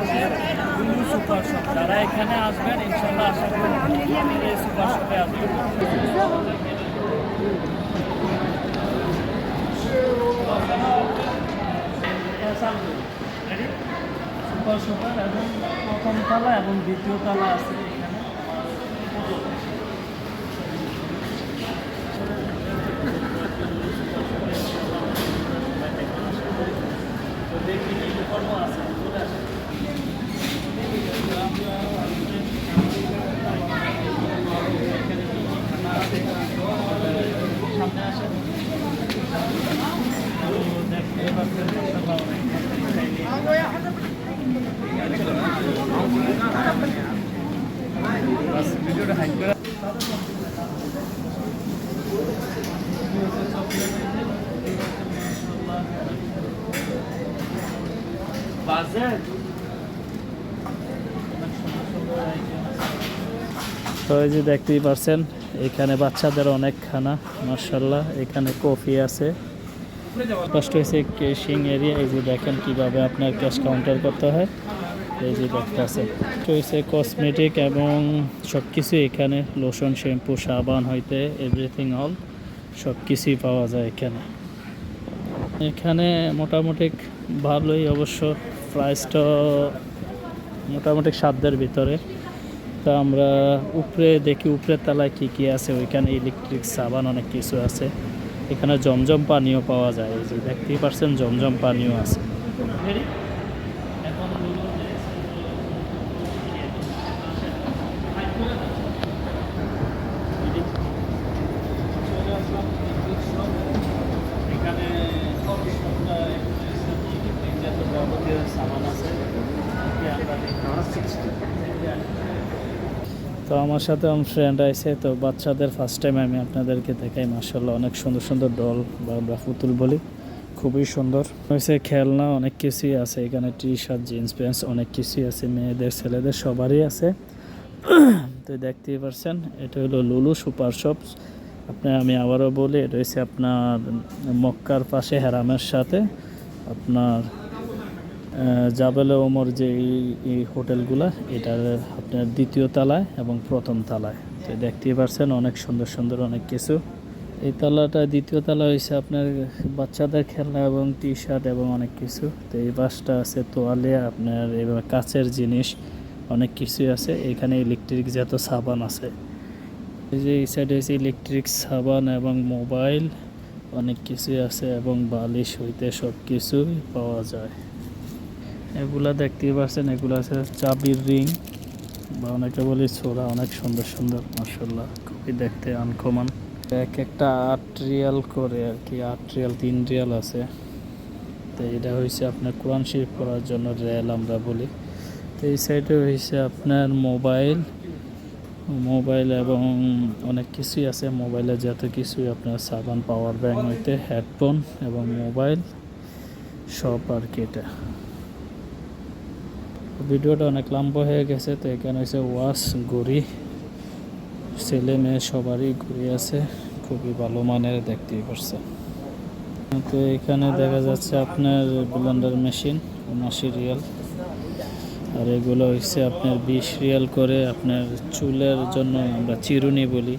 পাশে লুলু সুপার এখানে আসবেন ইনশাল্লাহ আশা করি এই সুপার সুপার এবং প্রথম তালা এবং দ্বিতীয় তালা আছে এখানে তো দেখি কি কর্ম আছে চলে আসেন সামনে আসেন দেখতে পাচ্ছেন ভিডিওটা হাইড করে তো এই যে দেখতেই পারছেন, এখানে বাচ্চাদের অনেক খানা মার্শাল্লাহ এখানে কফি আছে। ফার্স্ট হয়েছে ক্যাশিং এরিয়া এই যে দেখেন কীভাবে আপনার ক্যাশ কাউন্টার করতে হয়। এই যে দেখতে আছে। হয়েছে কসমেটিক এবং সব কিছু এখানে লোশন শ্যাম্পু সাবান হইতে এভরিথিং অল সব কিছুই পাওয়া যায় এখানে। এখানে মোটামুটি ভালোই অবশ্য প্রাইসটা মোটামুটি সাধ্যের ভিতরে। তা আমরা উপরে দেখি, উপরের তলায় কী কী আছে, ওইখানে ইলেকট্রিক সাবান অনেক কিছু আছে। এখানে জমজম পানিও পাওয়া যায় যে দেখতেই পারছেন জমজম পানিও আছে। তো আমার সাথে আমার ফ্রেন্ড আছে, তো বাচ্চাদের ফার্স্ট টাইম আমি আপনাদেরকে দেখাই মার্শাল্লাহ অনেক সুন্দর সুন্দর ডল বা আমরা পুতুল বলি। খুবই সুন্দর। হয়েছে খেলনা, অনেক কিছুই আছে, এখানে টি শার্ট জিন্স প্যান্টস অনেক কিছুই আছে, মেয়েদের, ছেলেদের সবারই আছে। তো দেখতেই পারছেন, এটা হলো লুলু সুপার শপ আপনার, আমি আবারও বলি, এটা হচ্ছে আপনার মক্কার পাশে হেরামের সাথে। আপনার জাবেলে ওমর যে এই- হোটেলগুলা, এটার আপনার দ্বিতীয় তলায় এবং প্রথম তলায়। তো দেখতেই পারছেন অনেক সুন্দর সুন্দর অনেক কিছু। এই তলাটা দ্বিতীয় তলা হয়েছে আপনার বাচ্চাদের খেলনা এবং টি শার্ট এবং অনেক কিছু। তো এই পাশটা আছে তোয়ালিয়া আপনার এবার কাচের জিনিস, অনেক কিছুই আছে। এখানে ইলেকট্রিক যত সাবান আছে। এই যে এই সাইডে হচ্ছে ইলেকট্রিক সাবান এবং মোবাইল, অনেক কিছুই আছে এবং বালিশ হইতে সব কিছুই পাওয়া যায়। এগুলা দেখতে পাচ্ছেন, এগুলো আছে চাবির রিং বা অনেকে বলি ছোড়া, অনেক সুন্দর সুন্দর মাসাল্লাহ খুবই দেখতে আনকমান। এক একটা আট রিয়াল করে আর কি আট রিয়াল তিন রিয়াল আছে। তো এটা হয়েছে আপনার কোরআন শরীফ করার জন্য রেল আমরা বলি। তো এই সাইডে হয়েছে আপনার মোবাইল মোবাইল এবং অনেক কিছুই আছে। মোবাইলে যত কিছুই আপনার সাবান, পাওয়ার ব্যাংক হইতে, হেডফোন এবং মোবাইল, সব আর কি এটা। ভিডিওটা অনেক লম্বা হয়ে গেছে, তো এখানে হচ্ছে ওয়াশ, ঘড়ি। ছেলে মেয়ে সবারই ঘুরে আছে, খুবই ভালো মানের, দেখতেই পারছে। তো এখানে দেখা যাচ্ছে আপনার ব্লেন্ডার মেশিন উনাশি রিয়াল। আর এগুলো হচ্ছে আপনার বিশ রিয়াল করে আপনার চুলের জন্য আমরা চিরুনি বলি।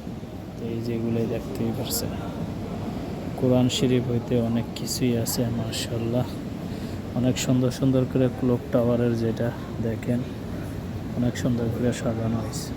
তো এই যেগুলো দেখতেই পারছেন। কোরআন শরীফ হইতে অনেক কিছুই আছে মার্শাল্লাহ অনেক সুন্দর সুন্দর করে ক্লক টাওয়ারের যেটা দেখেন অনেক সুন্দর করে সাজানো হয়েছে।